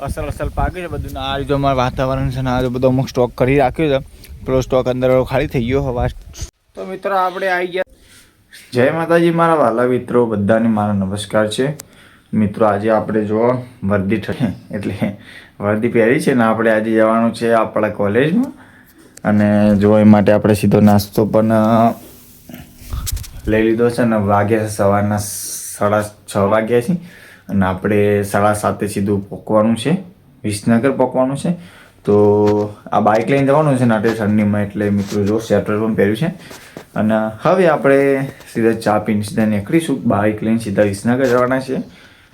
અસલ અસલ પાક્યું છે બધું. આ રીતે અમારું વાતાવરણ છે ને આ બધો અમુક સ્ટોક કરી રાખ્યો છે. પેલો સ્ટોક અંદર ખાલી થઈ ગયો હવા. તો મિત્રો આપણે આવી ગયા. જય માતાજી, મારા વાલા મિત્રો, બધાને મારા નમસ્કાર છે. મિત્રો, આજે આપણે જો વર્દી ઠ- એટલે વર્દી પહેરી છે ને આપણે આજે જવાનું છે આપણા કોલેજમાં. અને જો એ માટે આપણે સીધો નાસ્તો પણ લઈ લીધો છે ને વાગ્યા છે સવારના સાડા છ વાગ્યા છે અને આપણે સાડા સાતે સીધું પકવાનું છે. વિસનગર પકવાનું છે. તો આ બાઇક લઈને જવાનું છે ને આટલે ઠંડીમાં એટલે મિત્રો જો સ્વેટર પણ પહેર્યું છે. અને હવે આપણે સીધા ચા પીને સીધા નીકળીશું. બાઇક લઈને સીધા વિસનગર જવાના છે.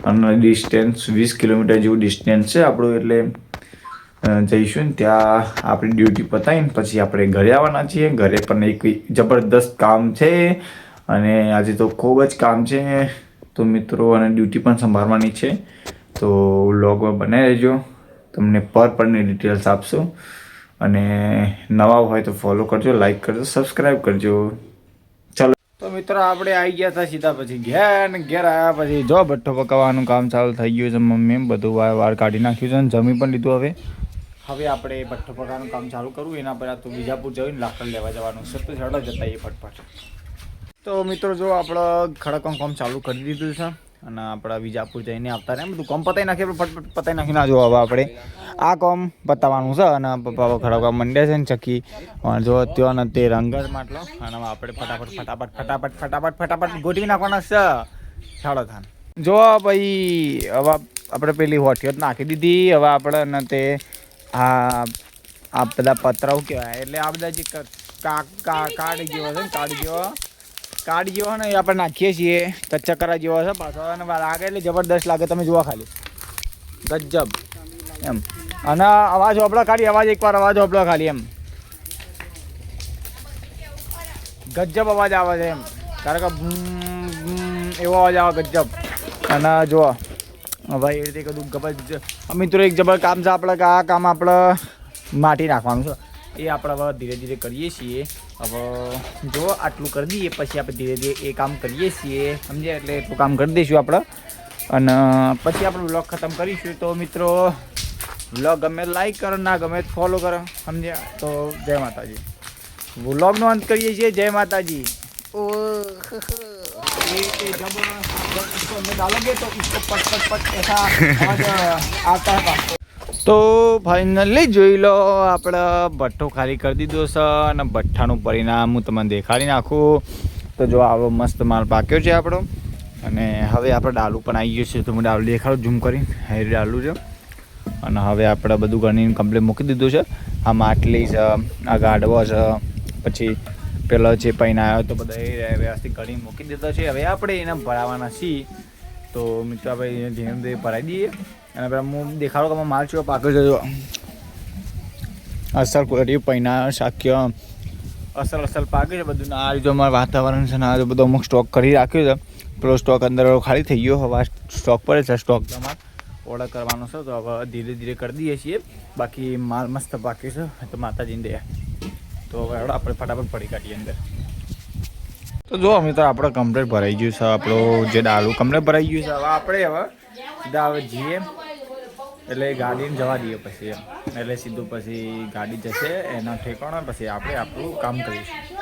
અને ડિસ્ટન્સ વીસ કિલોમીટર જેવું ડિસ્ટન્સ છે આપણું એટલે જઈશું ને ત્યાં આપણી ડ્યુટી પતાવીને પછી આપણે ઘરે આવવાના છીએ. ઘરે પણ એક જબરદસ્ત કામ છે. અને આજે તો ખૂબ જ કામ છે. તો મિત્રો, અને ડ્યુટી પણ સંભાળવાની છે. તો વ્લોગમાં બનાવી રહેજો તમને પર પરની ડિટેલ્સ આપશો. અને નવા હોય તો ફોલો કરજો લાઈક કરજો સબસ્ક્રાઈબ કરજો. ચાલો. તો મિત્રો, આપણે આવી ગયા હતા સીધા પછી ઘેર, ને ઘેર આવ્યા પછી જો ભઠ્ઠો પકાવવાનું કામ ચાલુ થઈ ગયું છે મમ્મીએ બધું વાર વાર કાઢી નાખ્યું છે અને જમી પણ લીધું હવે. હવે આપણે ભઠ્ઠો પકાવવાનું કામ ચાલુ કરવું, એના પહેલાં તો બીજાપુર જઈને લાકડ લેવા જવાનું છે, તો ઝડપ જતા એ ફટફટ. તો મિત્રો જો આપણે ખડકનું કામ ચાલુ કરી દીધું છે અને આપણા વિજાપુર જઈને આવતા રહે બધું કામ પતાવી નાખીએ ફટફટ પતાવી નાખીને ના જો હવે આપણે આ કામ પતાવવાનું છે અને પપ્પા ખડકવા મંડ્યા છે ને અને જો ત્યાં ને તે રંગ જ માટલો, અને આપણે ફટાફટ ફટાફટ ફટાફટ ફટાફટ ફટાફટ ગોઠવી નાખવાના છે ચાલો થાન જો ભાઈ, હવે આપણે પેલી જ નાખી દીધી. હવે આપણે અને તે આ આ બધા પતરાઓ કહેવાય. એટલે આ બધા જે કાઢી જેવો છે ને, કાઢી જેવો કાઢ જેવો ને એ આપણે નાખીએ છીએ. ચક્કર કરા જેવો છે પાછો. લાગે એટલે જબરદસ્ત લાગે, તમે જોવા ખાલી. ગજબ. એમ. અને અવાજ હોપડો ખાલી, અવાજ એકવાર અવાજ હોપડો ખાલી એમ. ગજબ અવાજ આવે છે એમ. કારણ કે એવો અવાજ આવે, ગજબ. અને જુઓ. ભાઈ એ રીતે કદું ગબજ. મિત્રો, એક જબર કામ છે આપણે આ કામ આપણે માટી નાખવાનું છે. એ આપણે હવે ધીરે ધીરે કરીએ છીએ હવે જો આટલું કરી દઈએ પછી આપણે ધીરે ધીરે એ કામ કરીએ છીએ સમજ્યા એટલે એટલું કામ કરી દઈશું આપણે અને પછી આપણે વ્લોગ ખતમ કરીશું તો મિત્રો વ્લોગ ગમે લાઈક કરો ના ગમે ફોલો કરો સમજ્યા તો જય માતાજી વ્લોગનો અંત કરીએ છીએ જય માતાજી ઓ ये ये जब जब इसको अंदर डालोगे तो इसको पट पट पट ऐसा आवाज आता है તો ફાઇનલી જોઈ લો, આપણે ભઠ્ઠો ખાલી કરી દીધો છે અને ભઠ્ઠાનું પરિણામ હું તમને દેખાડી નાખું. તો જો આવો મસ્ત માલ પાક્યો છે આપણો. અને હવે આપણે ડાલું પણ આવી ગયું છે, તો હું ડાલું દેખાડું, ઝૂમ કરીને. હેરી ડાલું છે અને હવે આપણે બધું ગણીને કમ્પ્લીટ મૂકી દીધું છે. આ માટલી છે, આ ગાડવો છે, પછી પેલો જે પૈન આવ્યો તો બધા એ વ્યવસ્થિત ગણી મૂકી દીધો છે. હવે આપણે એને ભરાવાના છીએ. તો મિત્રો આપણે ધીમે ધીમે ભરાઈ દઈએ. અને પેલા હું દેખાડો કે માલ ચેવો પાક્યો જજો અસર ક્વોલિટી પૈના શાક્ય અસર અસર પાક્યું છે બધું. આ રીતે અમારું વાતાવરણ છે ને આ બધો અમુક સ્ટોક કરી રાખ્યો છે. પેલો સ્ટોક અંદર ખાલી થઈ ગયો, હવે સ્ટોક પર છે સ્ટોક તમારે ઓર્ડર કરવાનો છે. તો હવે ધીરે ધીરે કરી દઈએ છીએ. બાકી માલ મસ્ત પાક્યો છે. તો માતાજીને દે તો હવે આપણે ફટાફટ પડી કાઢીએ અંદર. તો જો તો આપણે કમ્પ્લેટ ભરાઈ ગયું છે. આપણું જે દાળું કમ્પ્લેટ ભરાઈ ગયું છે. હવે આપણે હવે હવે જઈએ. એટલે ગાડીને જવા દઈએ પછી એટલે સીધું પછી ગાડી જશે, એના ઠેકાણા, પછી આપણે આપણું કામ કરીશું.